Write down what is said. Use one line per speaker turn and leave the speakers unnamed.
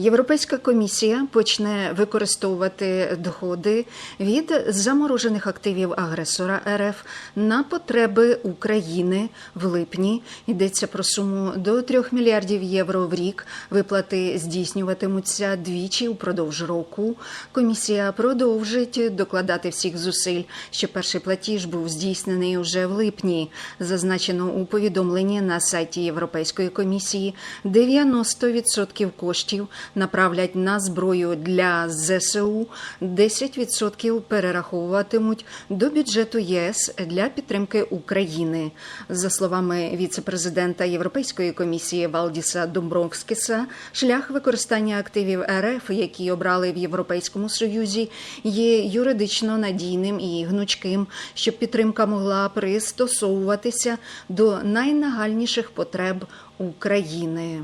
Європейська комісія почне використовувати доходи від заморожених активів агресора РФ на потреби України в липні. Йдеться про суму до 3 мільярдів євро в рік. Виплати здійснюватимуться двічі упродовж року. Комісія продовжить докладати всіх зусиль, щоб перший платіж був здійснений уже в липні. Зазначено у повідомленні на сайті Європейської комісії 90% коштів направлять на зброю для ЗСУ, 10% перераховуватимуть до бюджету ЄС для підтримки України. За словами віце-президента Європейської комісії Валдіса Домбровскіса, шлях використання активів РФ, які обрали в Європейському Союзі, є юридично надійним і гнучким, щоб підтримка могла пристосовуватися до найнагальніших потреб України.